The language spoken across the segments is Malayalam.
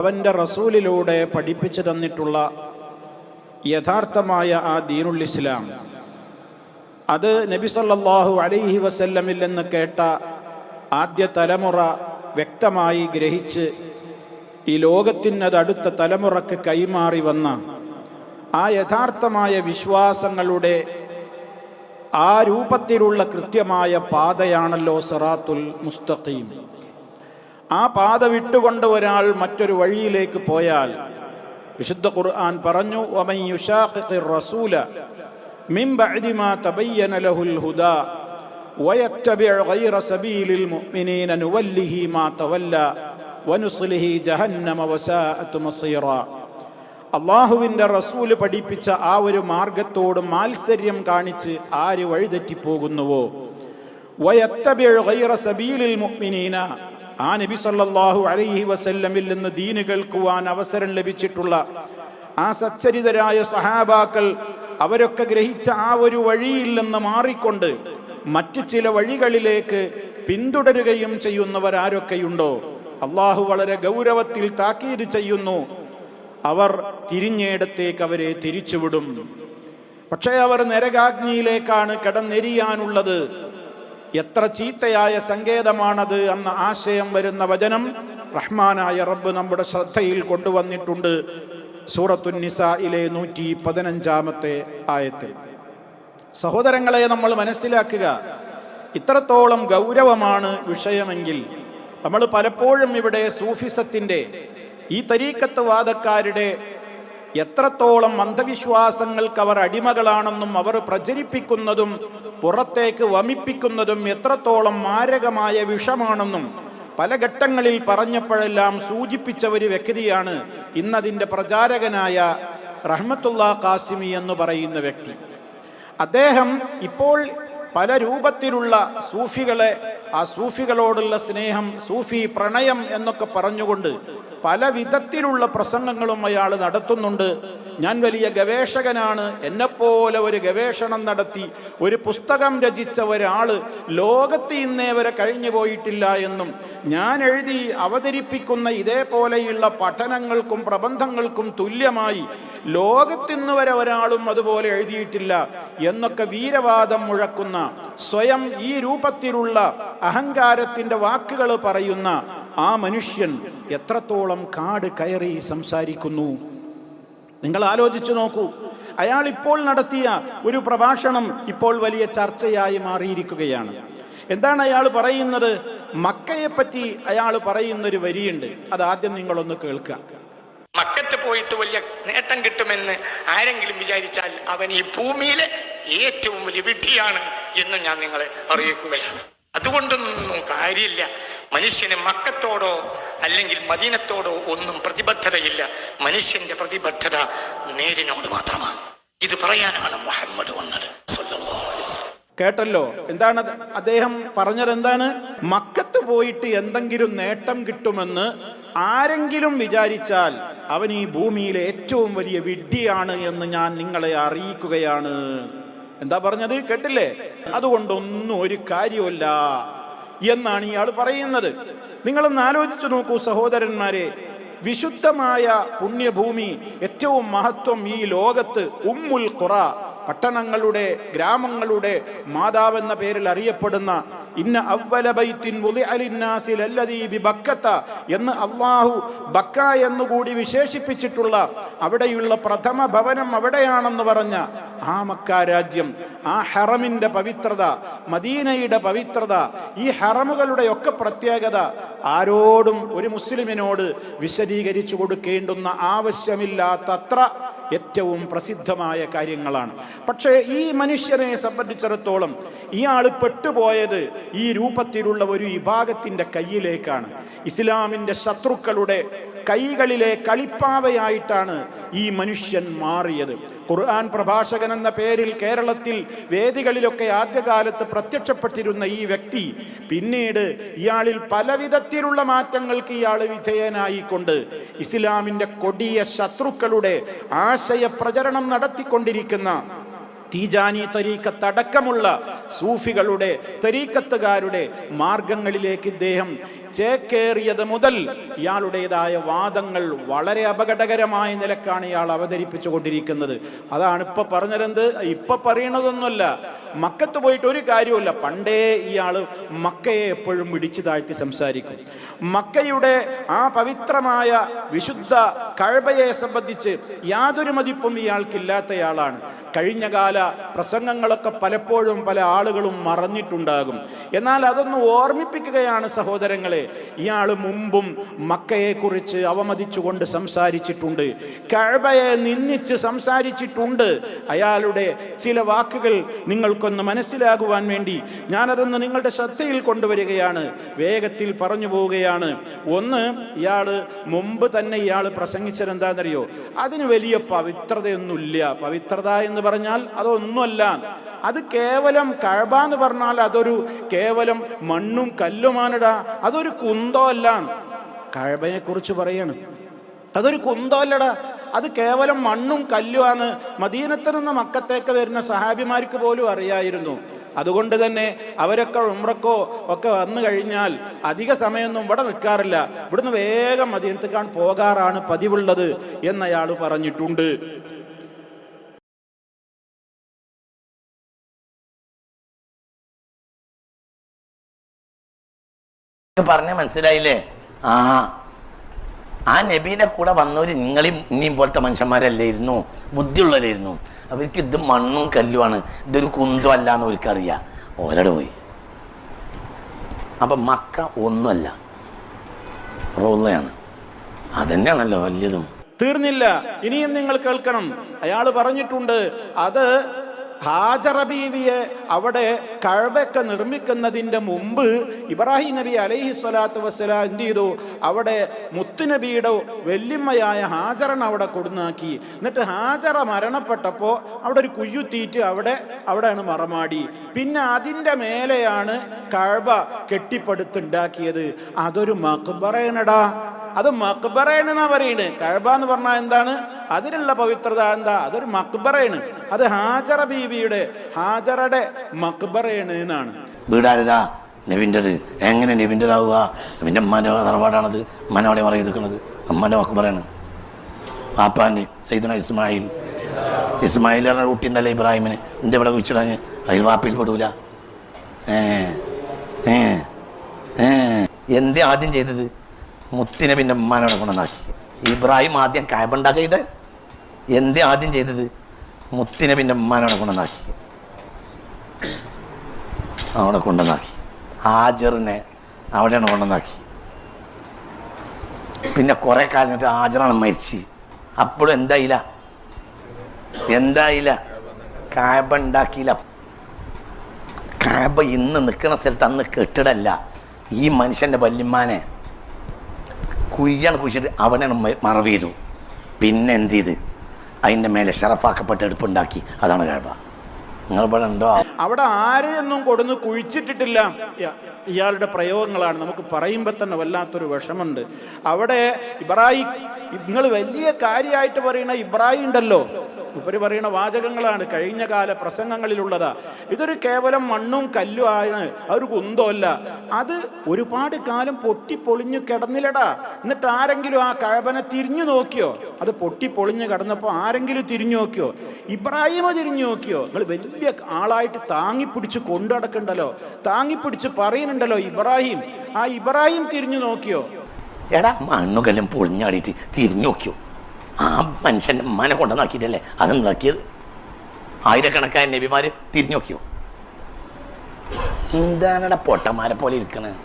അവന്റെ റസൂലിലൂടെ പഠിപ്പിച്ചു തന്നിട്ടുള്ള യഥാർത്ഥമായ ആ ദീനുൽ ഇസ്ലാം. അത് നബി സല്ലാഹു അലൈഹി വസല്ലമിൽ നിന്ന് കേട്ട ആദ്യ തലമുറ വ്യക്തമായി ഗ്രഹിച്ച് ഈ ലോകത്തിനത് അടുത്ത തലമുറയ്ക്ക് കൈമാറി വന്ന ആ യഥാർത്ഥമായ വിശ്വാസങ്ങളുടെ ആ രൂപത്തിലുള്ള കൃത്യമായ പാതയാണല്ലോ സറാത്തുൽ മുസ്തഖീം. ആ പാത വിട്ടുകൊണ്ട് ഒരാൾ മറ്റൊരു വഴിയിലേക്ക് പോയാൽ വിശുദ്ധ ഖുർആൻ പറഞ്ഞു റസൂല മിൻ ലഹുൽ ഹുദാ അള്ളാഹുവിന്റെ റസൂൽ പഠിപ്പിച്ച ആ ഒരു മാർഗത്തോട് മാത്സര്യം കാണിച്ച് ആര് വഴിതെറ്റിപ്പോകുന്നുവോ? വയത്തബിഅ ഗൈറ സബീലിൽ മുഅ്മിനീന ആ നബി സല്ലാഹു അലൈഹി വസല്ലമിൽ നിന്ന് ദീന് കേൾക്കുവാൻ അവസരം ലഭിച്ചിട്ടുള്ള ആ സച്ചരിതരായ സഹാബാക്കൾ അവരൊക്കെ ഗ്രഹിച്ച ആ ഒരു വഴിയിൽ നിന്ന് മാറിക്കൊണ്ട് മറ്റു ചില വഴികളിലേക്ക് പിന്തുടരുകയും ചെയ്യുന്നവരാരൊക്കെയുണ്ടോ അള്ളാഹു വളരെ ഗൗരവത്തിൽ താക്കീത് ചെയ്യുന്നു. അവർ തിരിഞ്ഞയിടത്തേക്ക് അവരെ തിരിച്ചുവിടും. പക്ഷേ അവർ നരകാഗ്നിയിലേക്കാണ് കിടന്നെരിയാനുള്ളത്. എത്ര ചീത്തയായ സങ്കേതമാണത് എന്ന ആശയം വരുന്ന വചനം റഹ്മാനായ റബ്ബ് നമ്മുടെ ശ്രദ്ധയിൽ കൊണ്ടുവന്നിട്ടുണ്ട്. സൂറത്തുന്നിസയിലെ നൂറ്റി പതിനഞ്ചാമത്തെ ആയത്തിൽ. സഹോദരങ്ങളെ നമ്മൾ മനസ്സിലാക്കുക ഇത്രത്തോളം ഗൗരവമാണ് വിഷയമെങ്കിൽ നമ്മൾ പലപ്പോഴും ഇവിടെ സൂഫിസത്തിന്റെ ഈ തരീക്കത്ത് വാദക്കാരുടെ എത്രത്തോളം അന്ധവിശ്വാസങ്ങൾക്ക് അവർ അടിമകളാണെന്നും അവർ പ്രചരിപ്പിക്കുന്നതും പുറത്തേക്ക് വമിപ്പിക്കുന്നതും എത്രത്തോളം മാരകമായ വിഷമാണെന്നും പല ഘട്ടങ്ങളിൽ പറഞ്ഞപ്പോഴെല്ലാം സൂചിപ്പിച്ച ഒരു വ്യക്തിയാണ് ഇന്നതിന്റെ പ്രചാരകനായ റഹ്മത്തുള്ള കാസിമി എന്ന് പറയുന്ന വ്യക്തി. അദ്ദേഹം ഇപ്പോൾ പല രൂപത്തിലുള്ള സൂഫികളെ ആ സൂഫികളോടുള്ള സ്നേഹം സൂഫി പ്രണയം എന്നൊക്കെ പറഞ്ഞുകൊണ്ട് പല വിധത്തിലുള്ള പ്രസംഗങ്ങളും അയാൾ നടത്തുന്നുണ്ട്. ഞാൻ വലിയ ഗവേഷകനാണ്. എന്നെപ്പോലെ ഒരു ഗവേഷണം നടത്തി ഒരു പുസ്തകം രചിച്ച ഒരാൾ ലോകത്ത് ഇന്നേ വരെ കഴിഞ്ഞു പോയിട്ടില്ല എന്നും ഞാൻ എഴുതി അവതരിപ്പിക്കുന്ന ഇതേപോലെയുള്ള പഠനങ്ങൾക്കും പ്രബന്ധങ്ങൾക്കും തുല്യമായി ലോകത്തിന്ന് വരെ ഒരാളും അതുപോലെ എഴുതിയിട്ടില്ല എന്നൊക്കെ വീരവാദം മുഴക്കുന്ന സ്വയം ഈ രൂപത്തിലുള്ള അഹങ്കാരത്തിന്റെ വാക്കുകൾ പറയുന്ന ആ മനുഷ്യൻ എത്രത്തോളം കാട് കയറി സംസാരിക്കുന്നു. നിങ്ങൾ ആലോചിച്ചു നോക്കൂ. അയാൾ ഇപ്പോൾ നടത്തിയ ഒരു പ്രഭാഷണം ഇപ്പോൾ വലിയ ചർച്ചയായി മാറിയിരിക്കുകയാണ്. എന്താണ് അയാൾ പറയുന്നത്? മക്കയെ പറ്റി അയാൾ പറയുന്നൊരു വരിയുണ്ട്. അത് ആദ്യം നിങ്ങളൊന്ന് കേൾക്കുക. മക്കത്ത് പോയിട്ട് വലിയ നേട്ടം കിട്ടുമെന്ന് ആരെങ്കിലും വിചാരിച്ചാൽ അവൻ ഈ ഭൂമിയിലെ ഏറ്റവും വലിയ വിഡ്ഢിയാണ് എന്ന് ഞാൻ നിങ്ങളെ അറിയിക്കുകയാണ്. അതുകൊണ്ടൊന്നും കാര്യമില്ല. മനുഷ്യന് മക്കത്തോടോ അല്ലെങ്കിൽ മദീനത്തോടോ ഒന്നും പ്രതിബദ്ധതയില്ല. മനുഷ്യന്റെ പ്രതിബദ്ധത നേരിനോട് മാത്രമാണ്. ഇത് പറയാനാണ് മുഹമ്മദ് വന്നത്. കേട്ടല്ലോ? എന്താണ്? അദ്ദേഹം പറഞ്ഞത് എന്താണ്? മക്കത്ത് പോയിട്ട് എന്തെങ്കിലും നേട്ടം കിട്ടുമെന്ന് ആരെങ്കിലും വിചാരിച്ചാൽ അവൻ ഈ ഭൂമിയിലെ ഏറ്റവും വലിയ വിഡ്ഢിയാണ് എന്ന് ഞാൻ നിങ്ങളെ അറിയിക്കുകയാണ്. എന്താ പറഞ്ഞത്? കേട്ടില്ലേ? അതുകൊണ്ടൊന്നും ഒരു കാര്യമല്ല എന്നാണ് ഇയാൾ പറയുന്നത്. നിങ്ങളൊന്ന് ആലോചിച്ചു നോക്കൂ സഹോദരന്മാരെ. വിശുദ്ധമായ പുണ്യഭൂമി ഏറ്റവും മഹത്വം ഈ ലോകത്ത് ഉമ്മുൽ ഖുറ പട്ടണങ്ങളുടെ ഗ്രാമങ്ങളുടെ മാതാവെന്ന പേരിൽ അറിയപ്പെടുന്ന ഇന്ന അവ്വല ബൈത്തിൻ ലല്ലദീ എന്ന് അള്ളാഹു ബക്ക എന്നുകൂടി വിശേഷിപ്പിച്ചിട്ടുള്ള അവിടെയുള്ള പ്രഥമ ഭവനം അവിടെയാണെന്ന് പറഞ്ഞ ആ മക്ക രാജ്യം ആ ഹറമിന്റെ പവിത്രത മദീനയുടെ പവിത്രത ഈ ഹറമുകളുടെ ഒക്കെ പ്രത്യേകത ആരോടും ഒരു മുസ്ലിമിനോട് വിശദീകരിച്ചു കൊടുക്കേണ്ടുന്ന ആവശ്യമില്ലാത്തത്ര ഏറ്റവും പ്രസിദ്ധമായ കാര്യങ്ങളാണ്. പക്ഷേ ഈ മനുഷ്യനെ സംബന്ധിച്ചിടത്തോളം ഇയാൾ പെട്ടുപോയത് ഈ രൂപത്തിലുള്ള ഒരു വിഭാഗത്തിന്റെ കയ്യിലേക്കാണ്. ഇസ്ലാമിന്റെ ശത്രുക്കളുടെ കൈകളിലെ കളിപ്പാവയായിട്ടാണ് ഈ മനുഷ്യൻ മാറിയത്. ഖുർആൻ പ്രഭാഷകൻ എന്ന പേരിൽ കേരളത്തിൽ വേദികളിലൊക്കെ ആദ്യകാലത്ത് പ്രത്യക്ഷപ്പെട്ടിരുന്ന ഈ വ്യക്തി പിന്നീട് ഇയാളിൽ പലവിധത്തിലുള്ള മാറ്റങ്ങൾക്ക് ഇയാൾ വിധേയനായിക്കൊണ്ട് ഇസ്ലാമിന്റെ കൊടിയ ശത്രുക്കളുടെ ആശയ പ്രചരണം നടത്തിക്കൊണ്ടിരിക്കുന്ന തീജാനി തരീക്കത്തടക്കമുള്ള സൂഫികളുടെ തരീക്കത്തുകാരുടെ മാർഗങ്ങളിലേക്ക് ഇദ്ദേഹം ചേക്കേറിയത് മുതൽ ഇയാളുടേതായ വാദങ്ങൾ വളരെ അപകടകരമായ നിലക്കാണ് ഇയാൾ അവതരിപ്പിച്ചു കൊണ്ടിരിക്കുന്നത് അതാണ് ഇപ്പൊ പറഞ്ഞതെന്ത്? ഇപ്പൊ പറയണതൊന്നുമല്ല. മക്കത്ത് പോയിട്ട് ഒരു കാര്യവുമില്ല. പണ്ടേ ഇയാൾ മക്കയെ എപ്പോഴും പിടിച്ചു താഴ്ത്തി സംസാരിക്കും. മക്കയുടെ ആ പവിത്രമായ വിശുദ്ധ കഴബയെ സംബന്ധിച്ച് യാതൊരു മതിപ്പും ഇയാൾക്കില്ലാത്തയാളാണ്. കഴിഞ്ഞകാല പ്രസംഗങ്ങളൊക്കെ പലപ്പോഴും പല ആളുകളും മറന്നിട്ടുണ്ടാകും. എന്നാൽ അതൊന്ന് ഓർമ്മിപ്പിക്കുകയാണ് സഹോദരങ്ങളെ ഇയാൾ മുമ്പും മക്കയെക്കുറിച്ച് അവമതിച്ചുകൊണ്ട് സംസാരിച്ചിട്ടുണ്ട്. കഴബയെ നിന്ദിച്ച് സംസാരിച്ചിട്ടുണ്ട്. അയാളുടെ ചില വാക്കുകൾ നിങ്ങൾക്കൊന്ന് മനസ്സിലാകുവാൻ വേണ്ടി ഞാനതൊന്ന് നിങ്ങളുടെ ശ്രദ്ധയിൽ കൊണ്ടുവരികയാണ്. വേഗത്തിൽ പറഞ്ഞു പോവുകയാണ്. ഒന്ന് ഇയാൾ മുമ്പ് തന്നെ ഇയാൾ പ്രസംഗിച്ചതെന്താണെന്നറിയോ? അതിന് വലിയ പവിത്രതയൊന്നുമില്ല. പവിത്രത എന്ന് പറഞ്ഞാൽ അതൊന്നുമല്ല. അത് കേവലം കഴബ എന്ന് പറഞ്ഞാൽ അതൊരു കേവലം മണ്ണും കല്ലുമാണിടാ. അതൊരു കുന്തോ അല്ല കഴബനെ കുറിച്ച് പറയാണ്. അതൊരു കുന്തോ അല്ലടാ അത് കേവലം മണ്ണും കല്ലുമാണ് മദീനത്തിൽ നിന്ന് മക്കത്തേക്ക് വരുന്ന സഹാബിമാർക്ക് പോലും അറിയായിരുന്നു. അതുകൊണ്ട് തന്നെ അവരൊക്കെ ഉമ്രക്കോ ഒക്കെ വന്നു കഴിഞ്ഞാൽ അധിക സമയമൊന്നും ഇവിടെ നിൽക്കാറില്ല. ഇവിടുന്ന് വേഗം മദീനത്തേക്കാണ് പോകാറാണ് പതിവുള്ളത് എന്നയാൾ പറഞ്ഞിട്ടുണ്ട്. പറഞ്ഞ മനസ്സിലായില്ലേ? ആ ആ നബീന്റെ കൂടെ വന്നവര് നിങ്ങളെയും ഇനിയും പോലത്തെ മനുഷ്യന്മാരല്ലായിരുന്നു. ബുദ്ധിയുള്ളവരായിരുന്നു. അവർക്ക് ഇത് മണ്ണും കല്ലുമാണ് ഇതൊരു കുന്തം അല്ല എന്ന് അവർക്കറിയാം ഓരോട് പോയി. അപ്പൊ മക്ക ഒന്നുമല്ല. റോളയാണ്. അതന്നെയാണല്ലോ വലിയതും. തീർന്നില്ല. ഇനിയും നിങ്ങൾ കേൾക്കണം. അയാൾ പറഞ്ഞിട്ടുണ്ട് അത് ഹാജറബീവിയെ അവിടെ കഴബൊക്കെ നിർമ്മിക്കുന്നതിന്റെ മുമ്പ് ഇബ്രാഹിം നബി അലൈഹി സ്വലാത്തു വസ്സലാം എന്ത് ചെയ്തു? അവിടെ മുത്തുനബിയുടെ വെല്ലിമ്മയായ ഹാജറൻ അവിടെ കൊടുന്നാക്കി. എന്നിട്ട് ഹാജറ മരണപ്പെട്ടപ്പോൾ അവിടെ ഒരു കുയ്യുത്തീറ്റ് അവിടെ അവിടെയാണ് മറമാടി. പിന്നെ അതിന്റെ മേലെയാണ് കഴവ കെട്ടിപ്പടുത്തുണ്ടാക്കിയത്. അതൊരു മക്ബറേനടാ. അത് മക്ബറേണെന്നാ പറയുന്നത് കഴബ എന്ന് പറഞ്ഞാൽ എന്താണ്? അതിനുള്ള പവിത്രത എന്താ? അതൊരു മക്ബറയാണ് അത് ഹാജറ ബീവിയുടെ ഹാജറയുടെ എന്നാണ് നെവിന്റെ നബിന്റെ എങ്ങനെ നബിന്റെ ആവുക നബിന്റെ അമ്മാന്റെ തറവാടാണത് അമ്മനോടെ മറിയെടുക്കുന്നത് അമ്മന്റെ അക്ബറാണ് പാപ്പാന്റെ സൈദന ഇസ്മായിൽ. ഇസ്മായിൽ പറഞ്ഞ കുട്ടിയുണ്ടല്ലേ ഇബ്രാഹിമിന്? എന്റെ ഇവിടെ കുഴിച്ചിടാഞ്ഞ് അതിൽ വാപ്പിൽ പെടൂല. എന്തേ ആദ്യം ചെയ്തത്? മുത്തിനെ പിന്നെ അമ്മാനോടെ കൊണ്ടുവന്നാക്കി. ഇബ്രാഹിം ആദ്യം കായബണ്ടാ ചെയ്ത്? എന്തേ ആദ്യം ചെയ്തത്? മുത്തിനെ പിന്നെ അമ്മാനോടെ കൊണ്ടുവന്നാക്കി. അവിടെ കൊണ്ടുവന്നാക്കി. ഹാജറിനെ അവിടെയാണ് കൊണ്ടുവന്നാക്കി. പിന്നെ കുറേ കാലം കഴിഞ്ഞിട്ട് ഹാജറാണ് മരിച്ച്. അപ്പോഴും എന്തായില്ല എന്തായില്ല കാബ ഉണ്ടാക്കിയില്ല. കാബ ഇന്ന് നിൽക്കുന്ന സ്ഥലത്ത് അന്ന് കെട്ടിടല്ല. ഈ മനുഷ്യന്റെ വല്യമ്മാനെ കുയ്യാണ് കുഴിച്ചിട്ട് അവനാണ് മറവ് ചെയ്തു പിന്നെ എന്ത് ചെയ്ത്? അതിന്റെ മേലെ ഷറഫാക്കപ്പെട്ട എടുപ്പുണ്ടാക്കി. അതാണ് ഉണ്ടോ അവിടെ ആരെയൊന്നും കൊടുന്ന് കുഴിച്ചിട്ടിട്ടില്ല. ഇയാളുടെ പ്രയോഗങ്ങളാണ്. നമുക്ക് പറയുമ്പോൾ തന്നെ വല്ലാത്തൊരു വിഷമുണ്ട് അവിടെ ഇബ്രാഹിം നിങ്ങൾ വലിയ കാര്യമായിട്ട് പറയുന്ന ഇബ്രാഹിം ഉണ്ടല്ലോ. ഉപരി പറയുന്ന വാചകങ്ങളാണ്. കഴിഞ്ഞ കാല പ്രസംഗങ്ങളിലുള്ളതാ. ഇതൊരു കേവലം മണ്ണും കല്ലും ആണ്. ഒരു കുന്തമല്ല അത് ഒരുപാട് കാലം പൊട്ടിപ്പൊളിഞ്ഞു കിടന്നില്ലടാ. എന്നിട്ട് ആരെങ്കിലും ആ കഴബനെ തിരിഞ്ഞു നോക്കിയോ? അത് പൊട്ടിപ്പൊളിഞ്ഞു കിടന്നപ്പോൾ ആരെങ്കിലും തിരിഞ്ഞു നോക്കിയോ? ഇബ്രാഹിമ തിരിഞ്ഞു നോക്കിയോ? നിങ്ങൾ വലിയ ആളായിട്ട് താങ്ങിപ്പിടിച്ച് കൊണ്ടു നടക്കണ്ടല്ലോ. താങ്ങിപ്പിടിച്ച് പറയുന്നുണ്ടല്ലോ ഇബ്രാഹിം. ആ ഇബ്രാഹിം തിരിഞ്ഞു നോക്കിയോ? എടാ മണ്ണുകല്ലും പൊളിഞ്ഞാടിയിട്ട് തിരിഞ്ഞു നോക്കിയോ? ആ മനുഷ്യന്റെ ഉമ്മാനെ കൊണ്ടുവന്നാക്കിയിട്ടല്ലേ അത് ഉണ്ടാക്കിയത് ആയിരക്കണക്കായ നബിമാര് തിരിഞ്ഞു നോക്കിയോ? എന്താണെടാ പൊട്ടന്മാരെ പോലെ ഇരിക്കണത്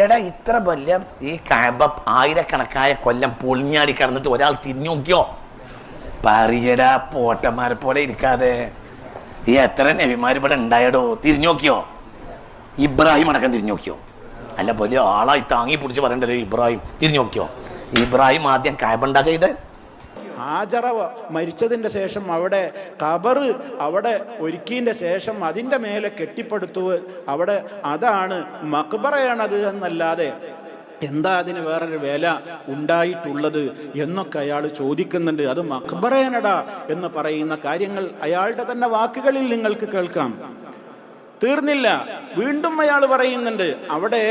എടാ ഇത്ര വലിയ ഈ കാബ ആയിരക്കണക്കായ കൊല്ലം പൊളിഞ്ഞാടി കിടന്നിട്ട് ഒരാൾ തിരിഞ്ഞു നോക്കിയോ? പറയടാ പോട്ടന്മാരെ പോലെ ഇരിക്കാതെ. ഈ എത്ര നബിമാർ ഇവിടെ ഉണ്ടായടോ? തിരിഞ്ഞു നോക്കിയോ? ഇബ്രാഹിം അടക്കം തിരിഞ്ഞു നോക്കിയോ? അല്ല വലിയ ആളായി താങ്ങി പിടിച്ച് പറയണ്ടല്ലോ ഇബ്രാഹിം. തിരിഞ്ഞു നോക്കിയോ? ഇബ്രാഹിം ആദ്യം കായബണ്ട ചെയ്ത്. ഹാജറ മരിച്ചതിന്റെ ശേഷം അവിടെ കബറ് അവിടെ ഒരുക്കിന്റെ ശേഷം അതിന്റെ മേലെ കെട്ടിപ്പടുത്തു. അവിടെ അതാണ് മക്ബറയാണത് എന്നല്ലാതെ എന്താ അതിന് വേറൊരു വില ഉണ്ടായിട്ടുള്ളത് എന്നൊക്കെ അയാൾ ചോദിക്കുന്നുണ്ട്. അത് മക്ബറേനടാ എന്ന് പറയുന്ന കാര്യങ്ങൾ അയാളുടെ തന്നെ വാക്കുകളിൽ നിങ്ങൾക്ക് കേൾക്കാം. തീർന്നില്ല. വീണ്ടും അയാൾ പറയുന്നുണ്ട് അവിടെ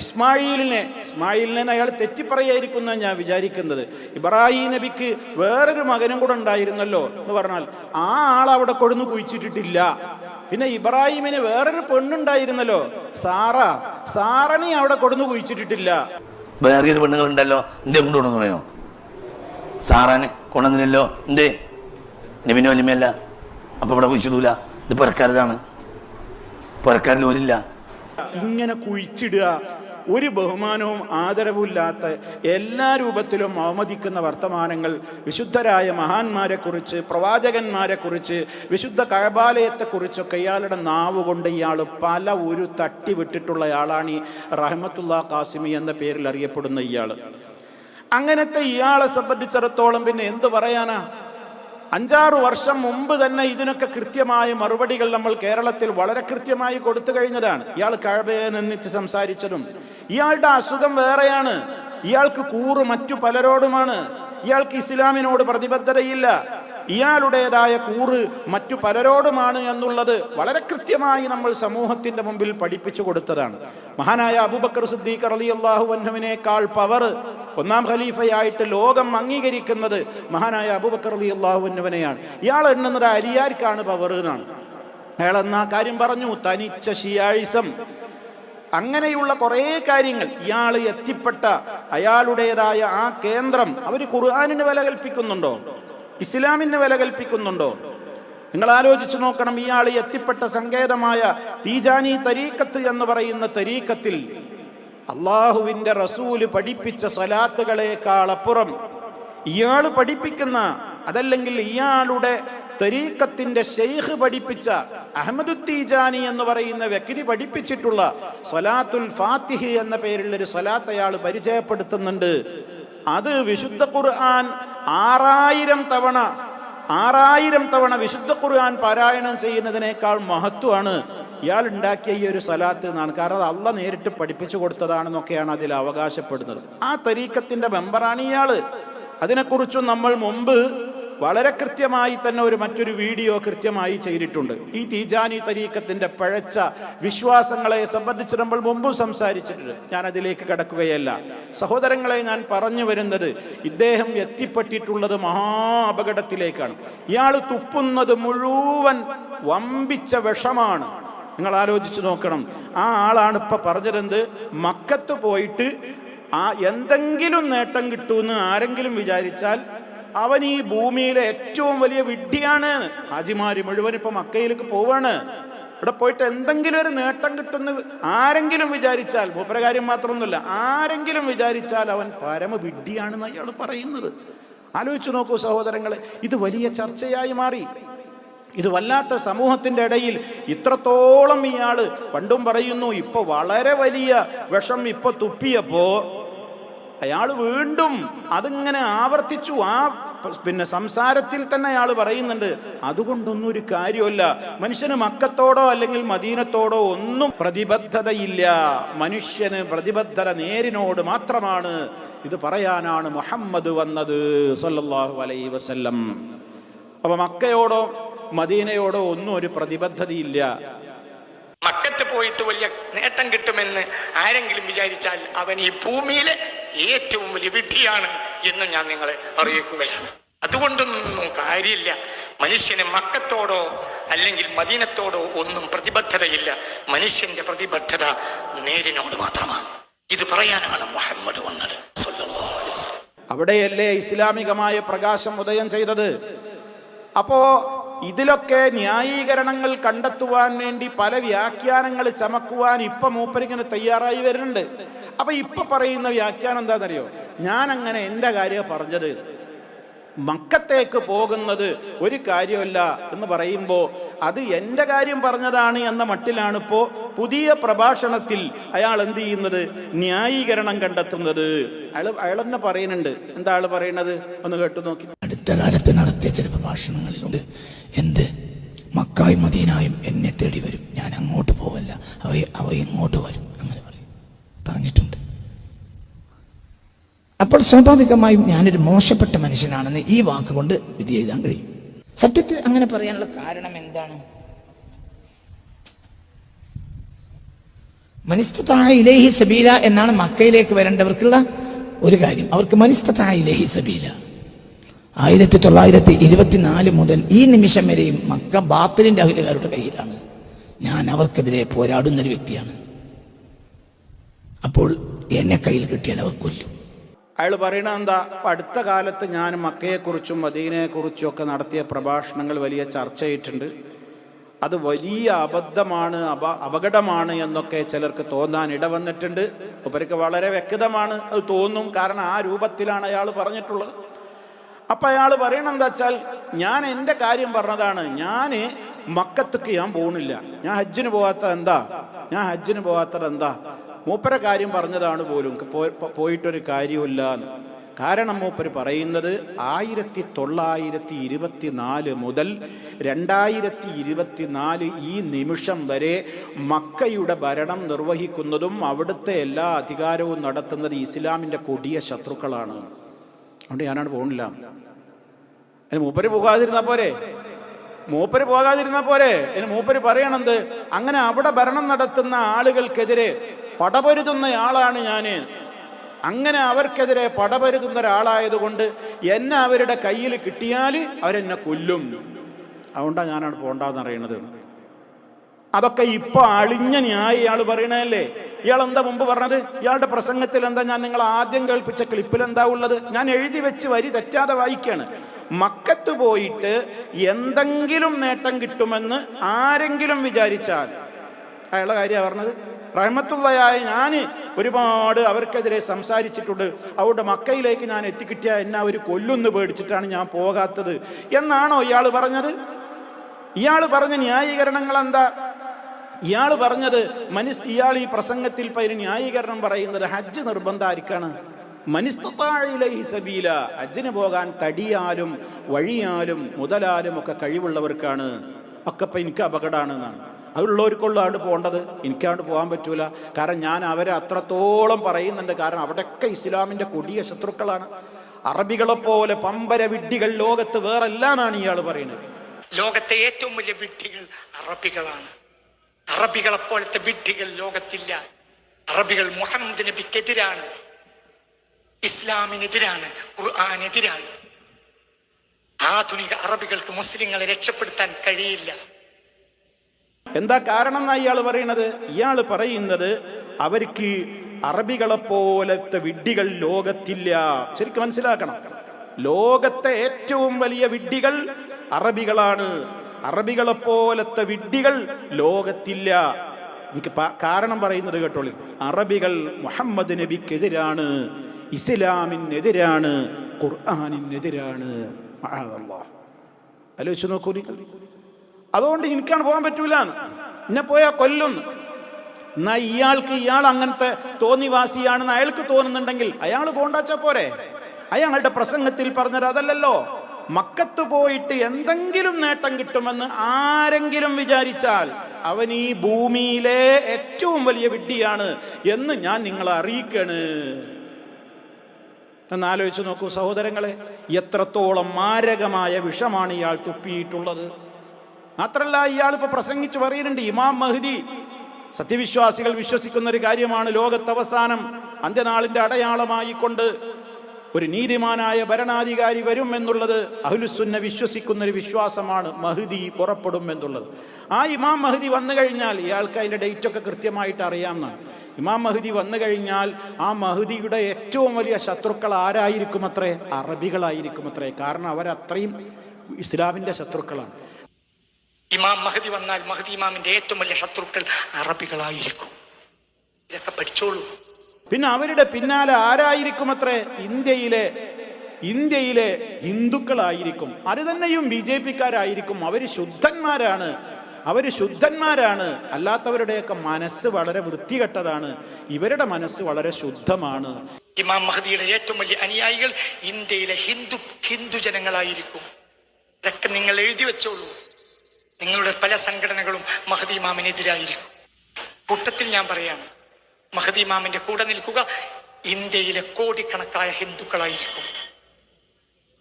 ഇസ്മായിലിനെ ഇസ്മായിലിനെ അയാൾ തെറ്റിപ്പറയായിരിക്കുന്ന ഞാൻ വിചാരിക്കുന്നത്. ഇബ്രാഹിം നബിക്ക് വേറൊരു മകനും കൂടെ ഉണ്ടായിരുന്നല്ലോ എന്ന് പറഞ്ഞാൽ ആ ആൾ അവിടെ കുഴിച്ചിട്ടിട്ടില്ല. പിന്നെ ഇബ്രാഹിമിന് വേറൊരു പെണ്ണുണ്ടായിരുന്നല്ലോ സാറ. സാറനെ അവിടെ കൊടുന്ന് കുഴിച്ചിട്ടിട്ടില്ല. വേറെ പെണ്ണുങ്ങളുണ്ടല്ലോ? എന്തേ കൊണ്ടുകൊണ്ടെന്ന് പറയോ സാറാനെ കൊണ്ടുവന്നില്ലല്ലോ എന്തേ? നബിനോ നിമയല്ല അപ്പം ഇവിടെ കുഴിച്ചിടൂല. ഇത് പുരക്കാരതാണ്. ഒരില്ല ഇങ്ങനെ കുഴിച്ചിടുക ഒരു ബഹുമാനവും ആദരവുമില്ലാത്ത എല്ലാ രൂപത്തിലും അവമതിക്കുന്ന വർത്തമാനങ്ങൾ വിശുദ്ധരായ മഹാന്മാരെ കുറിച്ച് പ്രവാചകന്മാരെ കുറിച്ച് വിശുദ്ധ കഴബാലയത്തെ കുറിച്ചൊക്കെ ഇയാളുടെ നാവ് കൊണ്ട് ഇയാൾ പല ഒരു തട്ടി വിട്ടിട്ടുള്ള ആളാണ് ഈ റഹ്മത്തുള്ള കാസിമി എന്ന പേരിൽ അറിയപ്പെടുന്ന ഇയാൾ. അങ്ങനത്തെ ഇയാളെ സംബന്ധിച്ചിടത്തോളം പിന്നെ എന്തു പറയാനാ? അഞ്ചാറ് വർഷം മുമ്പ് തന്നെ ഇതിനൊക്കെ കൃത്യമായ മറുപടികൾ നമ്മൾ കേരളത്തിൽ വളരെ കൃത്യമായി കൊടുത്തു കഴിഞ്ഞതാണ്. ഇയാൾ കഴബയെ നിന്നിച്ച് സംസാരിച്ചതും. ഇയാളുടെ അസുഖം വേറെയാണ്. ഇയാൾക്ക് കൂറ് മറ്റു പലരോടുമാണ്. ഇയാൾക്ക് ഇസ്ലാമിനോട് പ്രതിബദ്ധതയില്ല. ഇയാളുടേതായ കൂറ് മറ്റു പലരോടുമാണ് എന്നുള്ളത് വളരെ കൃത്യമായി നമ്മൾ സമൂഹത്തിന്റെ മുമ്പിൽ പഠിപ്പിച്ചു കൊടുത്തതാണ്. മഹാനായ അബുബക്കർ സിദ്ദീഖ് അലി അള്ളാഹു പവർ ഒന്നാം ഖലീഫയായിട്ട് ലോകം അംഗീകരിക്കുന്നത് മഹാനായ അബുബക്കർ അലി അള്ളാഹു അന്നവനെയാണ് ഇയാൾ എണ്ണുന്നത് അലിയാർക്കാണ് പവർ എന്നാണ്. അയാൾ എന്നാ കാര്യം പറഞ്ഞു? തനിച്ച ശിയാഴ്സം അങ്ങനെയുള്ള കുറേ കാര്യങ്ങൾ ഇയാൾ എത്തിപ്പെട്ട അയാളുടേതായ ആ കേന്ദ്രം അവർ ഖുർആാനിന് വില കൽപ്പിക്കുന്നുണ്ടോ? ഇസ്ലാമിന് വില കൽപ്പിക്കുന്നുണ്ടോ? നിങ്ങൾ ആലോചിച്ചു നോക്കണം ഇയാൾ എത്തിപ്പെട്ട സങ്കേതമായ തീജാനി തരീക്കത്ത് എന്ന് പറയുന്ന തരീക്കത്തിൽ അള്ളാഹുവിന്റെ റസൂൽ പഠിപ്പിച്ച സലാത്തുകളെക്കാളപ്പുറം ഇയാൾ പഠിപ്പിക്കുന്ന അതല്ലെങ്കിൽ ഇയാളുടെ തരീക്കത്തിന്റെ ഷെയ്ഖ് പഠിപ്പിച്ച അഹമ്മദുത്തീജാനി എന്ന് പറയുന്ന വ്യക്തി പഠിപ്പിച്ചിട്ടുള്ള സലാത്തുൽ ഫാത്തിഹി എന്ന പേരുള്ള ഒരു സലാത്ത് അയാൾ പരിചയപ്പെടുത്തുന്നുണ്ട്. അത് വിശുദ്ധ ഖുർആൻ ആറായിരം തവണ ആറായിരം തവണ വിശുദ്ധ ഖുർആൻ പാരായണം ചെയ്യുന്നതിനേക്കാൾ മഹത്വമാണ്. ഇയാൾ ഉണ്ടാക്കിയ ഈ ഒരു സലാത്ത് എന്നാണ്. കാരണം അത് അല്ല നേരിട്ട് പഠിപ്പിച്ചു കൊടുത്തതാണെന്നൊക്കെയാണ് അതിൽ അവകാശപ്പെടുന്നത്. ആ തരീക്കത്തിന്റെ മെമ്പറാണ് ഇയാൾ അതിനെക്കുറിച്ചും നമ്മൾ മുമ്പ് വളരെ കൃത്യമായി തന്നെ ഒരു മറ്റൊരു വീഡിയോ കൃത്യമായി ചെയ്തിട്ടുണ്ട്. ഈ തീജാനി തരീക്കത്തിന്റെ പഴച്ച വിശ്വാസങ്ങളെ സംബന്ധിച്ച് നമ്മൾ മുമ്പും സംസാരിച്ചിട്ടുണ്ട്. ഞാൻ അതിലേക്ക് കടക്കുകയല്ല. സഹോദരങ്ങളെ ഞാൻ പറഞ്ഞു വരുന്നത് ഇദ്ദേഹം എത്തിപ്പെട്ടിട്ടുള്ളത് മഹാ അപകടത്തിലേക്കാണ് ഇയാൾ തുപ്പുന്നത് മുഴുവൻ വമ്പിച്ച വിഷമാണ്. നിങ്ങൾ ആലോചിച്ച് നോക്കണം. ആ ആളാണ് ഇപ്പൊ പറഞ്ഞിരുന്നത് മക്കത്ത് പോയിട്ട് ആ എന്തെങ്കിലും നേട്ടം കിട്ടുമെന്ന് ആരെങ്കിലും വിചാരിച്ചാൽ അവൻ ഈ ഭൂമിയിലെ ഏറ്റവും വലിയ വിഡ്ഢിയാണ്. ഹാജിമാര് മുഴുവൻ ഇപ്പൊ മക്കയിലേക്ക് പോവാണ്. ഇവിടെ പോയിട്ട് എന്തെങ്കിലും ഒരു നേട്ടം കിട്ടുന്ന ആരെങ്കിലും വിചാരിച്ചാൽ മൂപ്പരകാര്യം മാത്രമൊന്നുമില്ല ആരെങ്കിലും വിചാരിച്ചാൽ അവൻ പരമ വിഡ്ഢിയാണെന്ന് അയാൾ പറയുന്നത്. ആലോചിച്ചു നോക്കൂ സഹോദരങ്ങളെ ഇത് വലിയ ചർച്ചയായി മാറി. ഇത് വല്ലാത്ത സമൂഹത്തിന്റെ ഇടയിൽ ഇത്രത്തോളം ഇയാൾ പണ്ടും പറയുന്നു ഇപ്പൊ വളരെ വലിയ വിഷം ഇപ്പൊ തുപ്പിയപ്പോ അയാൾ വീണ്ടും അതിങ്ങനെ ആവർത്തിച്ചു. ആ പിന്നെ സംസാരത്തിൽ തന്നെ അയാൾ പറയുന്നുണ്ട് അതുകൊണ്ടൊന്നും ഒരു കാര്യമല്ല മനുഷ്യന് മക്കത്തോടോ അല്ലെങ്കിൽ മദീനത്തോടോ ഒന്നും പ്രതിബദ്ധതയില്ല. മനുഷ്യന് പ്രതിബദ്ധത നേരിനോട് മാത്രമാണ് ഇത് പറയാനാണ് മുഹമ്മദ് വന്നത്. സല്ലാഹു അലൈ വസല്ലം. അപ്പൊ മക്കയോടോ മദീനയോടോ ഒന്നും ഒരു പ്രതിബദ്ധതയില്ല. മക്കത്ത് പോയിട്ട് വലിയ നേട്ടം കിട്ടുമെന്ന് ആരെങ്കിലും വിചാരിച്ചാൽ അവൻ ഈ ഭൂമിയിലെ ഏറ്റവും വലിയ വിഡ്ഢിയാണ് എന്ന് ഞാൻ നിങ്ങളെ അറിയിക്കുകയാണ്. അതുകൊണ്ടൊന്നും കാര്യമില്ല. മനുഷ്യന് മക്കത്തോടോ അല്ലെങ്കിൽ മദീനത്തോടോ ഒന്നും പ്രതിബദ്ധതയില്ല. മനുഷ്യന്റെ പ്രതിബദ്ധത നേരിനോട് മാത്രമാണ്. ഇത് പറയാനാണ് മുഹമ്മദ് വന്നത്. അവിടെയല്ലേ ഇസ്ലാമികമായ പ്രകാശം ഉദയം ചെയ്തത്? അപ്പോ ഇതിലൊക്കെ ന്യായീകരണങ്ങൾ കണ്ടെത്തുവാൻ വേണ്ടി പല വ്യാഖ്യാനങ്ങൾ ചമക്കുവാൻ ഇപ്പൊ മൂപ്പരിങ്ങനെ തയ്യാറായി വരുന്നുണ്ട്. അപ്പൊ ഇപ്പൊ പറയുന്ന വ്യാഖ്യാനം എന്താണെന്നറിയോ? ഞാൻ അങ്ങനെ എന്റെ കാര്യം പറഞ്ഞത്. മക്കത്തേക്ക് പോകുന്നത് ഒരു കാര്യമല്ല എന്ന് പറയുമ്പോൾ അത് എന്റെ കാര്യം പറഞ്ഞതാണ് എന്ന മട്ടിലാണ് ഇപ്പോൾ പുതിയ പ്രഭാഷണത്തിൽ അയാൾ എന്ത് ചെയ്യുന്നത്? ന്യായീകരണം കണ്ടെത്തുന്നത്. അയാൾ അയാൾ തന്നെ പറയുന്നുണ്ട്. എന്താ ആൾ പറയുന്നത്? ഒന്ന് കേട്ടു നോക്കി. അടുത്ത കാലത്ത് നടത്തിയ ചില പ്രഭാഷണങ്ങളിലുണ്ട്. എന്ത്? മക്കായ് മദീനായും എന്നെ തേടി വരും. ഞാൻ അങ്ങോട്ട് പോവല്ല. അവ അവ ഇങ്ങോട്ട് വരും. അങ്ങനെ പറയും. പറഞ്ഞിട്ടുണ്ട്. അപ്പോൾ സ്വാഭാവികമായും ഞാനൊരു മോശപ്പെട്ട മനുഷ്യനാണെന്ന് ഈ വാക്കുകൊണ്ട് വിധി എഴുതാൻ കഴിയും. സത്യത്തിൽ അങ്ങനെ പറയാനുള്ള കാരണം എന്താണ്? മനിസ്തത്തായ ഇലേഹി സബീല എന്നാണ് മക്കയിലേക്ക് വരേണ്ടവർക്കുള്ള ഒരു കാര്യം. അവർക്ക് മനിസ്തത്തായ ഇലേഹി സബീല. ആയിരത്തി തൊള്ളായിരത്തി ഇരുപത്തിനാല് മുതൽ ഈ നിമിഷം വരെയും മക്ക ബാത്തലിന്റെ അഖിലുകാരുടെ കയ്യിലാണ്. ഞാൻ അവർക്കെതിരെ പോരാടുന്ന ഒരു വ്യക്തിയാണ്. അപ്പോൾ എന്നെ കയ്യിൽ കിട്ടിയാൽ അവർ കൊല്ലും. അയാൾ പറയണ എന്താ? അടുത്ത കാലത്ത് ഞാൻ മക്കയെക്കുറിച്ചും മദീനയെക്കുറിച്ചും ഒക്കെ നടത്തിയ പ്രഭാഷണങ്ങൾ വലിയ ചർച്ചയായിട്ടുണ്ട്. അത് വലിയ അബദ്ധമാണ് അപ അപകടമാണ് എന്നൊക്കെ ചിലർക്ക് തോന്നാൻ ഇടവന്നിട്ടുണ്ട്. ഉപരിക്ക് വളരെ വ്യക്തമാണ്. അത് തോന്നും. കാരണം ആ രൂപത്തിലാണ് അയാൾ പറഞ്ഞിട്ടുള്ളത്. അപ്പം അയാൾ പറയണം എന്താ വെച്ചാൽ ഞാൻ എന്റെ കാര്യം പറഞ്ഞതാണ് ഞാൻ മക്കത്തേക്ക് ഞാൻ പോകുന്നില്ല ഞാൻ ഹജ്ജിന് പോകാത്തത് എന്താ? ഞാൻ ഹജ്ജിന് പോകാത്തത് എന്താ? മൂപ്പര കാര്യം പറഞ്ഞതാണ് പോലും പോയിട്ടൊരു കാര്യമില്ല. കാരണം മൂപ്പര് പറയുന്നത് ആയിരത്തി തൊള്ളായിരത്തി ഇരുപത്തി നാല് മുതൽ രണ്ടായിരത്തി ഇരുപത്തി നാല് ഈ നിമിഷം വരെ മക്കയുടെ ഭരണം നിർവഹിക്കുന്നതും അവിടുത്തെ എല്ലാ അധികാരവും നടത്തുന്നത് ഇസ്ലാമിന്റെ കൊടിയ ശത്രുക്കളാണ്. അതുകൊണ്ട് ഞാനവിടെ പോകണില്ല അതിന് മൂപ്പര് പോകാതിരുന്നാ പോരെ? മൂപ്പര് പോകാതിരുന്നാ പോരെ? അതിന് മൂപ്പര് പറയണത് അങ്ങനെ അവിടെ ഭരണം നടത്തുന്ന ആളുകൾക്കെതിരെ പടപൊരുതുന്ന ആളാണ് ഞാൻ അങ്ങനെ അവർക്കെതിരെ പടപൊരുതുന്ന ഒരാളായതുകൊണ്ട് എന്നെ അവരുടെ കയ്യിൽ കിട്ടിയാൽ അവരെന്നെ കൊല്ലും. അതുകൊണ്ടാണ് ഞാനാണ് പോകണ്ടെന്ന് അറിയണത് അതൊക്കെ ഇപ്പൊ അളിഞ്ഞ ന്യായ ഇയാൾ പറയണതല്ലേ? ഇയാൾ എന്താ മുമ്പ് പറഞ്ഞത്? ഇയാളുടെ പ്രസംഗത്തിൽ എന്താ ഞാൻ നിങ്ങൾ ആദ്യം കേൾപ്പിച്ച ക്ലിപ്പിൽ എന്താ ഉള്ളത്? ഞാൻ എഴുതി വെച്ച് വരി തെറ്റാതെ വായിക്കാണ്. മക്കത്ത് പോയിട്ട് എന്തെങ്കിലും നേട്ടം കിട്ടുമെന്ന് ആരെങ്കിലും വിചാരിച്ചാൽ അയാളുടെ കാര്യമാണ് പറഞ്ഞത്. റഹ്മത്തുള്ളയായ ഞാൻ ഒരുപാട് അവർക്കെതിരെ സംസാരിച്ചിട്ടുണ്ട്. അവരുടെ മക്കയിലേക്ക് ഞാൻ എത്തിക്കിട്ടിയ എന്നെ അവർ കൊല്ലുന്ന് പേടിച്ചിട്ടാണ് ഞാൻ പോകാത്തത്. എന്നാണോ ഇയാൾ പറഞ്ഞത്? ഇയാൾ പറഞ്ഞ ന്യായീകരണങ്ങൾ എന്താ ഇയാൾ പറഞ്ഞത് മനുസ് ഇയാൾ ഈ പ്രസംഗത്തിൽ പതിന് ന്യായീകരണം പറയുന്നത് ഹജ്ജ് നിർബന്ധമായിരിക്കാണ്. ഈ സബീല ഹജ്ജിന് പോകാൻ തടിയാലും വഴിയാലും മുതലാലും ഒക്കെ കഴിവുള്ളവർക്കാണ്. ഒക്കെ ഇപ്പം എനിക്ക് അപകടമാണ് എന്നാണ് അതുള്ളവർക്കുള്ള ആണ്ട് പോകേണ്ടത്. എനിക്കാണ്ട് പോകാൻ പറ്റൂല. കാരണം ഞാൻ അവരെ അത്രത്തോളം പറയുന്നുണ്ട്. കാരണം അവിടെയൊക്കെ ഇസ്ലാമിന്റെ കൊടിയ ശത്രുക്കളാണ്. അറബികളെ പോലെ പമ്പര വിഡ്ഢികൾ ലോകത്ത് വേറെല്ലാന്നാണ് ഇയാൾ പറയുന്നത്. ലോകത്തെ ഏറ്റവും വലിയ വിഡ്ഢികൾ അറബികളാണ്. അറബികളെ പോലത്തെ വിഡ്ഢികൾ ലോകത്തില്ല. അറബികൾ മുഹമ്മദ് നബിക്കെതിരാണ്. ഇസ്ലാമിനെതിരാണ്. ഖുർആാനെതിരാണ്. ആധുനിക അറബികൾക്ക് മുസ്ലിങ്ങളെ രക്ഷപ്പെടുത്താൻ കഴിയില്ല. എന്താ കാരണം എന്നാ ഇയാൾ പറയുന്നത്? ഇയാൾ പറയുന്നത് അവർക്ക് അറബികളെ പോലത്തെ വിഡ്ഢികൾ ലോകത്തില്ല. ശരിക്കും മനസ്സിലാക്കണം. ലോകത്തെ ഏറ്റവും വലിയ വിഡ്ഢികൾ അറബികളാണ്. അറബികളെ പോലത്തെ വിഡ്ഢികൾ ലോകത്തില്ല. എനിക്ക് കാരണം പറയുന്നത് കേട്ടോളി. അറബികൾ മുഹമ്മദ് നബിക്കെതിരാണ് ഇസ്ലാമിനെതിരാണ് ഖുർആാനിനെതിരാണ്. ആലോചിച്ച് നോക്കൂ അതുകൊണ്ട് എനിക്കാണ് പോകാൻ പറ്റൂല. എന്നെ പോയാൽ കൊല്ലുന്നു എന്നാ ഇയാൾക്ക് ഇയാൾ അങ്ങനത്തെ തോന്നിവാസിയാണെന്ന് അയാൾക്ക് തോന്നുന്നുണ്ടെങ്കിൽ അയാൾ പോണ്ടാച്ച പോരെ? അയാളുടെ പ്രസംഗത്തിൽ പറഞ്ഞത് അതല്ലല്ലോ. മക്കത്ത് പോയിട്ട് എന്തെങ്കിലും നേട്ടം കിട്ടുമെന്ന് ആരെങ്കിലും വിചാരിച്ചാൽ അവൻ ഈ ഭൂമിയിലെ ഏറ്റവും വലിയ വിഡ്ഢിയാണ് എന്ന് ഞാൻ നിങ്ങളെ അറിയിക്കണ്. എന്നാലോചിച്ച് നോക്കൂ സഹോദരങ്ങളെ എത്രത്തോളം മാരകമായ വിഷമാണ് ഇയാൾ തുപ്പിയിട്ടുള്ളത്. മാത്രല്ല ഇയാൾ ഇപ്പൊ പ്രസംഗിച്ചു പറയുന്നുണ്ട് ഇമാം മഹദി സത്യവിശ്വാസികൾ വിശ്വസിക്കുന്ന ഒരു കാര്യമാണ് ലോകത്തവസാനം അന്ത്യനാളിന്റെ അടയാളമായി കൊണ്ട് ഒരു നീതിമാനായ ഭരണാധികാരി വരും എന്നുള്ളത് അഹുലുസുന്ന വിശ്വസിക്കുന്ന ഒരു വിശ്വാസമാണ്. മഹദി പുറപ്പെടും എന്നുള്ളത്. ആ ഇമാം മഹദി വന്നു കഴിഞ്ഞാൽ ഇയാൾക്ക് അതിന്റെ ഡേറ്റൊക്കെ കൃത്യമായിട്ട് അറിയാമെന്നാണ് ഇമാം മഹദി വന്നു കഴിഞ്ഞാൽ ആ മഹദിയുടെ ഏറ്റവും വലിയ ശത്രുക്കൾ ആരായിരിക്കും അത്രേ? അറബികളായിരിക്കും അത്രേ. കാരണം അവരത്രയും ഇസ്ലാമിന്റെ ശത്രുക്കളാണ്. ഇമാം മഹദി വന്നാൽ മഹദി ഇമാമിന്റെ ഏറ്റവും വലിയ ശത്രുക്കൾ അറബികളായിരിക്കും. ഇതൊക്കെ പഠിച്ചോളൂ. പിന്നെ അവരുടെ പിന്നാലെ ആരായിരിക്കും അത്രേ ഇന്ത്യയിലെ ഇന്ത്യയിലെ ഹിന്ദുക്കളായിരിക്കും. അത് തന്നെയും ബി ജെ പിക്കാരായിരിക്കും. അവർ ശുദ്ധന്മാരാണ്. അവർ ശുദ്ധന്മാരാണ്. അല്ലാത്തവരുടെയൊക്കെ മനസ്സ് വളരെ വൃത്തികെട്ടതാണ്. ഇവരുടെ മനസ്സ് വളരെ ശുദ്ധമാണ്. ഇമാം മഹദിയുടെ ഏറ്റവും വലിയ അനുയായികൾ ഇന്ത്യയിലെ ഹിന്ദു ഹിന്ദു ജനങ്ങളായിരിക്കും. ഇതൊക്കെ നിങ്ങൾ എഴുതി വെച്ചോളൂ. നിങ്ങളുടെ പല സംഘടനകളും മഹദി ഇമാമിനെതിരായിരിക്കും. കൂട്ടത്തിൽ ഞാൻ പറയാണ് മഹദി ഇമാമിന്റെ കൂടെ നിൽക്കുക. ഇന്ത്യയിലെ കോടിക്കണക്കായ ഹിന്ദുക്കളായിരിക്കും.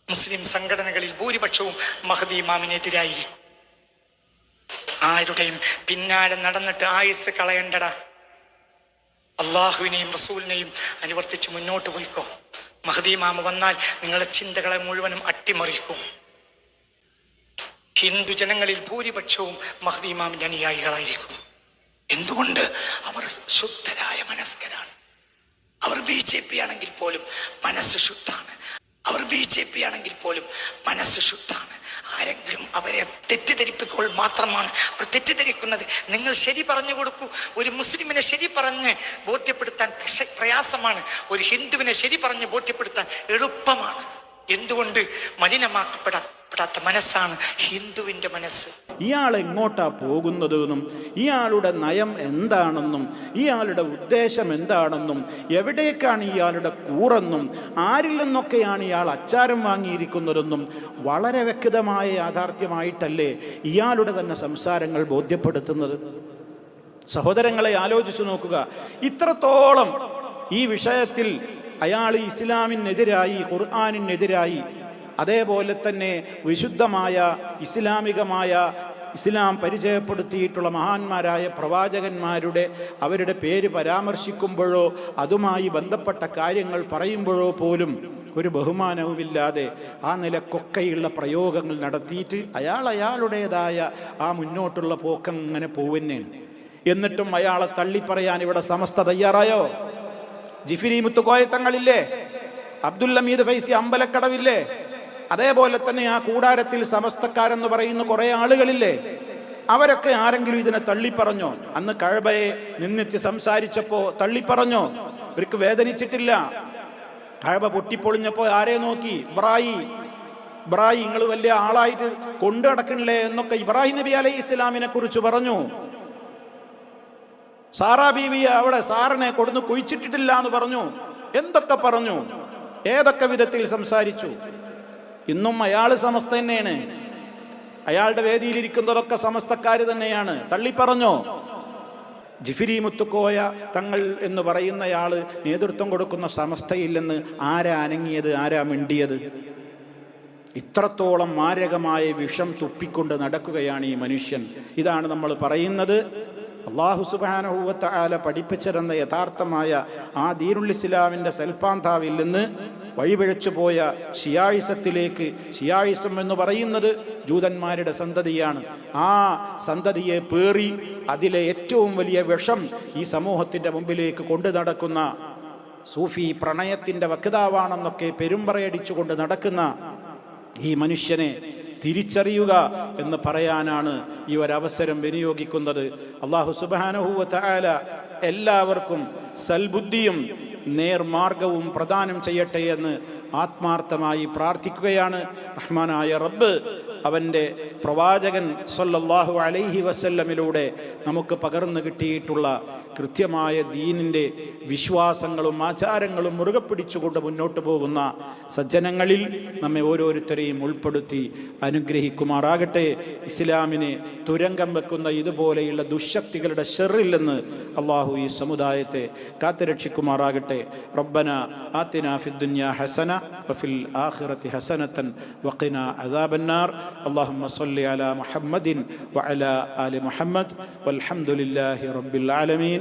മുസ്ലിം സംഘടനകളിൽ ഭൂരിപക്ഷവും മഹദിമാമിനെതിരായിരിക്കും ആരുടെയും പിന്നാലെ നടന്നിട്ട് ആയുസ് കളയണ്ടടാ. അള്ളാഹുവിനെയും റസൂലിനെയും അനുവർത്തിച്ച് മുന്നോട്ട് പോയിക്കോ. മഹദി ഇമാമ വന്നാൽ നിങ്ങളുടെ ചിന്തകളെ മുഴുവനും അട്ടിമറിക്കും. ഹിന്ദു ജനങ്ങളിൽ ഭൂരിപക്ഷവും മഹദി ഇമാമിന്റെ അനുയായികളായിരിക്കും. എന്തുകൊണ്ട് അവർ ശുദ്ധരായ മനസ്കരാണ്? അവർ ബി ജെ പി ആണെങ്കിൽ പോലും മനസ്സ് ശുദ്ധാണ്. അവർ ബി ജെ പി ആണെങ്കിൽ പോലും മനസ്സ് ശുദ്ധാണ്. ആരെങ്കിലും അവരെ തെറ്റിദ്ധരിപ്പിക്കുമ്പോൾ മാത്രമാണ് അവർ തെറ്റിദ്ധരിക്കുന്നത്. നിങ്ങൾ ശരി പറഞ്ഞു കൊടുക്കൂ. ഒരു മുസ്ലിമിനെ ശരി പറഞ്ഞ് ബോധ്യപ്പെടുത്താൻ പ്രയാസമാണ്. ഒരു ഹിന്ദുവിനെ ശരി പറഞ്ഞ് ബോധ്യപ്പെടുത്താൻ എളുപ്പമാണ്. എന്തുകൊണ്ട് മലിനമാക്കപ്പെടാത്ത മനസ്സാണ് ഹിന്ദുവിന്റെ മനസ്സ്. ഇയാൾ എങ്ങോട്ടാ പോകുന്നതെന്നും ഇയാളുടെ നയം എന്താണെന്നും ഇയാളുടെ ഉദ്ദേശം എന്താണെന്നും എവിടേക്കാണ് ഇയാളുടെ കൂറെന്നും ആരിൽ നിന്നൊക്കെയാണ് ഇയാൾ അച്ചാരം വാങ്ങിയിരിക്കുന്നതെന്നും വളരെ വ്യക്തമായ യാഥാർത്ഥ്യമായിട്ടല്ലേ ഇയാളുടെ തന്നെ സംസാരങ്ങൾ ബോധ്യപ്പെടുത്തുന്നത്? സഹോദരങ്ങളെ ആലോചിച്ചു നോക്കുക. ഇത്രത്തോളം ഈ വിഷയത്തിൽ അയാൾ ഇസ്ലാമിനെതിരായി ഖുർആാനിനെതിരായി അതേപോലെ തന്നെ വിശുദ്ധമായ ഇസ്ലാമികമായ ഇസ്ലാം പരിചയപ്പെടുത്തിയിട്ടുള്ള മഹാന്മാരായ പ്രവാചകന്മാരുടെ അവരുടെ പേര് പരാമർശിക്കുമ്പോഴോ അതുമായി ബന്ധപ്പെട്ട കാര്യങ്ങൾ പറയുമ്പോഴോ പോലും ഒരു ബഹുമാനവുമില്ലാതെ ആ നിലക്കൊക്കെയുള്ള പ്രയോഗങ്ങൾ നടത്തിയിട്ട് അയാൾ അയാളുടേതായ ആ മുന്നോട്ടുള്ള പോക്കം ഇങ്ങനെ പോവുന്നതാണ് എന്നിട്ടും അയാളെ തള്ളിപ്പറയാൻ ഇവിടെ സമസ്ത തയ്യാറായോ? ജിഫിരി മുത്തുക്കോയത്തങ്ങളില്ലേ അബ്ദുൽ അമീദ് ഫൈസി അമ്പലക്കടവില്ലേ? അതേപോലെ തന്നെ ആ കൂടാരത്തിൽ സമസ്തക്കാരെന്ന് പറയുന്ന കുറേ ആളുകളില്ലേ അവരൊക്കെ ആരെങ്കിലും ഇതിനെ തള്ളിപ്പറഞ്ഞോ? അന്ന് കഴബയെ നിന്നിച്ച് സംസാരിച്ചപ്പോ തള്ളിപ്പറഞ്ഞോ? ഇവർക്ക് വേദനിച്ചിട്ടില്ല. കഴബ പൊട്ടിപ്പൊളിഞ്ഞപ്പോ ആരെ നോക്കി? ബ്രായി നിങ്ങൾ വലിയ ആളായിട്ട് കൊണ്ടു നടക്കണില്ലേ എന്നൊക്കെ ഇബ്രാഹിം നബി അലൈഹി ഇസ്ലാമിനെ കുറിച്ച് പറഞ്ഞു. സാറാ ബീവി അവിടെ സാറിനെ കൊടുന്ന് കുഴിച്ചിട്ടിട്ടില്ല എന്ന് പറഞ്ഞു. എന്തൊക്കെ പറഞ്ഞു? ഏതൊക്കെ വിധത്തിൽ സംസാരിച്ചു? ഇന്നും അയാൾ സമസ്ത തന്നെയാണ്. അയാളുടെ വേദിയിലിരിക്കുന്നതൊക്കെ സമസ്തക്കാർ തന്നെയാണ്. തള്ളി തള്ളിപ്പറഞ്ഞോ? ജിഫിരി മുത്തുക്കോയ തങ്ങൾ എന്ന് പറയുന്നയാൾ നേതൃത്വം കൊടുക്കുന്ന സമസ്തയില്ലെന്ന് ആരാ അനങ്ങിയത് ആരാ മിണ്ടിയത്? ഇത്രത്തോളം മാരകമായ വിഷം തുപ്പിക്കൊണ്ട് നടക്കുകയാണ് ഈ മനുഷ്യൻ. ഇതാണ് നമ്മൾ പറയുന്നത്. അള്ളാഹു സുബാനഹൂവത്ത ആല പഠിപ്പിച്ചിരുന്ന യഥാർത്ഥമായ ആ ദീനുൽ ഇസ്ലാമിന്റെ നിന്ന് വഴിപിഴച്ചു പോയ ഷിയായിസത്തിലേക്ക് ഷിയായിസം എന്ന് പറയുന്നത് ജൂതന്മാരുടെ സന്തതിയാണ്. ആ സന്തതിയെ പേറി അതിലെ ഏറ്റവും വലിയ വിഷം ഈ സമൂഹത്തിന്റെ മുമ്പിലേക്ക് കൊണ്ടു നടക്കുന്ന സൂഫി പ്രണയത്തിന്റെ വക്താവാണെന്നൊക്കെ പെരുമ്പറയടിച്ചുകൊണ്ട് നടക്കുന്ന ഈ മനുഷ്യനെ തിരിച്ചറിയുക എന്ന് പറയാനാണ് ഈ ഒരവസരം വിനിയോഗിക്കുന്നത്. അള്ളാഹു സുബാനഹുവ ആല എല്ലാവർക്കും സൽബുദ്ധിയും നേർമാർഗവും പ്രദാനം ചെയ്യട്ടെ എന്ന് ആത്മാർത്ഥമായി പ്രാർത്ഥിക്കുകയാണ് റഹ്മാനായ റബ്ബ്. അവന്റെ പ്രവാചകൻ സല്ലല്ലാഹു അലൈഹി വസല്ലമിലൂടെ നമുക്ക് പകർന്നു കിട്ടിയിട്ടുള്ള കൃത്യമായ ദീനിൻ്റെ വിശ്വാസങ്ങളും ആചാരങ്ങളും മുറുകെ പിടിച്ചുകൊണ്ട് മുന്നോട്ട് പോകുന്ന സജ്ജനങ്ങളിൽ നമ്മെ ഓരോരുത്തരെയും ഉൾപ്പെടുത്തി അനുഗ്രഹിക്കുമാറാകട്ടെ ഇസ്ലാമിനെ തുരങ്കം വെക്കുന്ന ഇതുപോലെയുള്ള ദുശക്തികളുടെ ഷെറിൽ നിന്ന് അള്ളാഹു ഈ സമുദായത്തെ കാത്തുരക്ഷിക്കുമാറാകട്ടെ റബ്ബന ആത്തിന ഫിദ്ദുന്യ ഹസന വഫിൽ ആഖിറത്തി ഹസനത്തൻ വഖിന അദാബന്നാർ اللهم صل على محمد وعلى آل محمد والحمد لله رب العالمين